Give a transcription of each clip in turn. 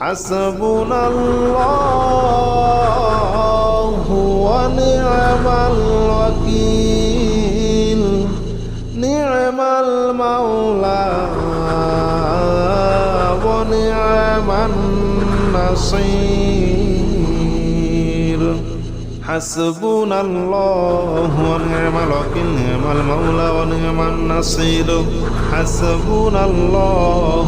حسبنا الله ونعم الوكيل نعم المولى ونعم النصير حسبنا الله ونعم الوكيل نعم المولى ونعم النصير حسبنا الله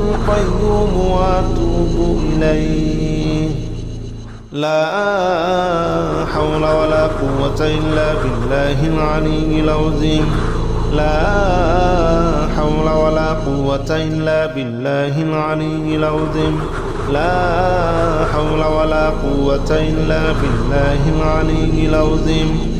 القيوم وأتوب إليه. لا حول ولا قوة إلا بالله العلي العظيم. لا حول ولا قوة إلا بالله العلي العظيم. لا حول ولا قوة إلا بالله العلي العظيم.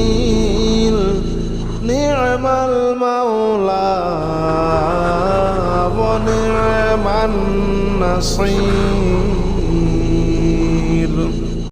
المولى ونعم النصير